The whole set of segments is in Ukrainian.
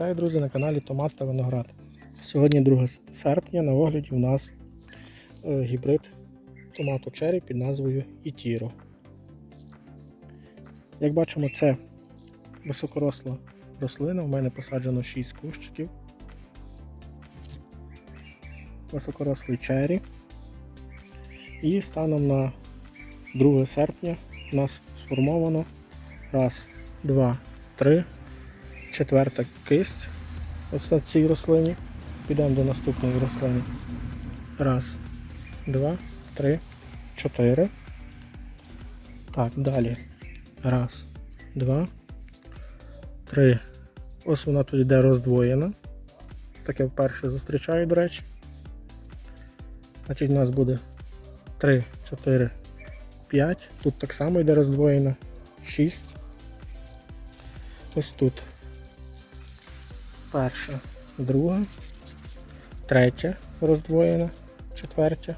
Вітаю, друзі, на каналі Томат та Виноград. Сьогодні 2 серпня на огляді у нас е, гібрид томату черрі під назвою Ітіро. Як бачимо, це високоросла рослина. У мене посаджено 6 кущиків. Високорослий черрі. І станом на 2 серпня у нас сформовано раз, два, три, четверта кисть ось на цій рослині. Підемо до наступної рослини. Раз, два, три, чотири. Так, далі. Раз, два, три. Ось вона тут йде роздвоєна. Таке вперше зустрічаю, до речі. Значить, у нас буде 3, 4, 5. Тут так само йде роздвоєна. 6. Ось тут. Перша, друга, третя роздвоєна, четвертя.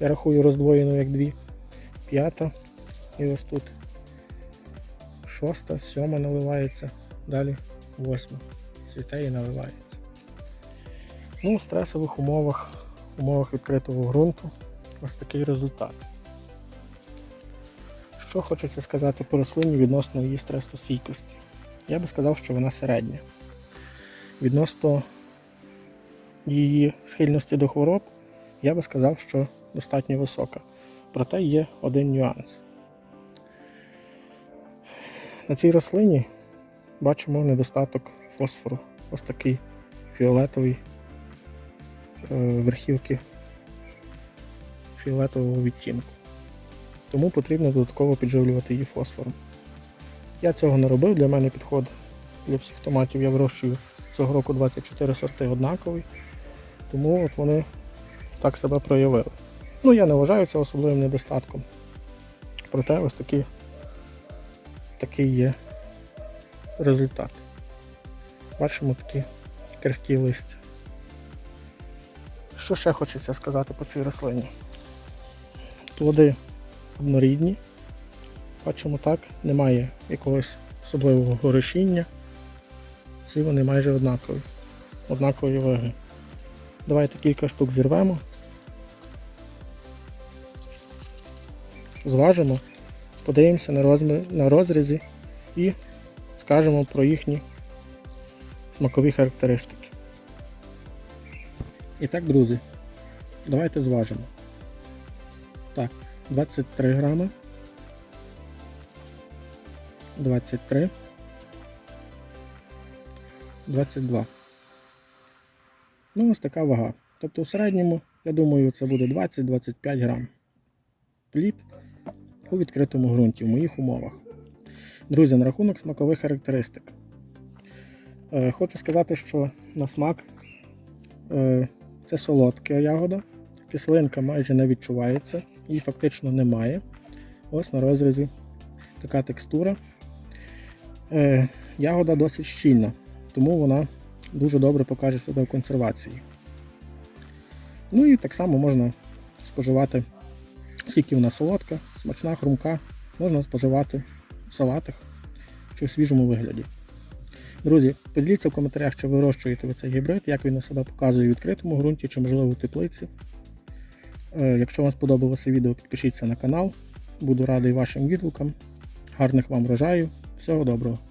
Я рахую роздвоєну як дві. П'ята. І ось тут. Шоста, сьома наливається. Далі восьма. Цвіте і наливається. Ну, в стресових умовах, умовах відкритого ґрунту ось такий результат. Що хочеться сказати по рослині відносно її стресостійкості? Я би сказав, що вона середня. Відносно її схильності до хвороб, я би сказав, що достатньо висока. Проте є один нюанс. На цій рослині бачимо недостаток фосфору. Ось такий фіолетовий е, верхівки фіолетового відтінку. Тому потрібно додатково підживлювати її фосфором. Я цього не робив, для мене підход для всіх томатів я вирощую цього року 24 сорти однакові, тому от вони так себе проявили. Ну, я не вважаю це особливим недостатком. Проте ось такі, такий є результат. Бачимо такі крихкі листя. Що ще хочеться сказати по цій рослині? Плоди однорідні. Бачимо так, немає якогось особливого горишіння. Всі вони майже однакові. Однакові ваги. Давайте кілька штук зірвемо. Зважимо, подивимося на, розмір, на розрізі і скажемо про їхні смакові характеристики. І так, друзі, давайте зважимо. Так, 23 грами. 23, 22. Ну, ось така вага. Тобто в середньому, я думаю, це буде 20-25 грам. Плід у відкритому ґрунті в моїх умовах. Друзі, на рахунок смакових характеристик. Е, хочу сказати, що на смак е, це солодка ягода, кислинка майже не відчувається, її фактично немає. Ось на розрізі така текстура. Е, ягода досить щільна, тому вона дуже добре покаже себе в консервації. Ну і так само можна споживати, скільки вона солодка, смачна, хрумка, можна споживати в салатах чи в свіжому вигляді. Друзі, поділіться в коментарях, чи вирощуєте ви цей гібрид, як він на себе показує в відкритому ґрунті чи, можливо, в теплиці. Е, Якщо вам сподобалося відео, підпишіться на канал. Буду радий вашим відгукам. Гарних вам врожаю. Всього доброго.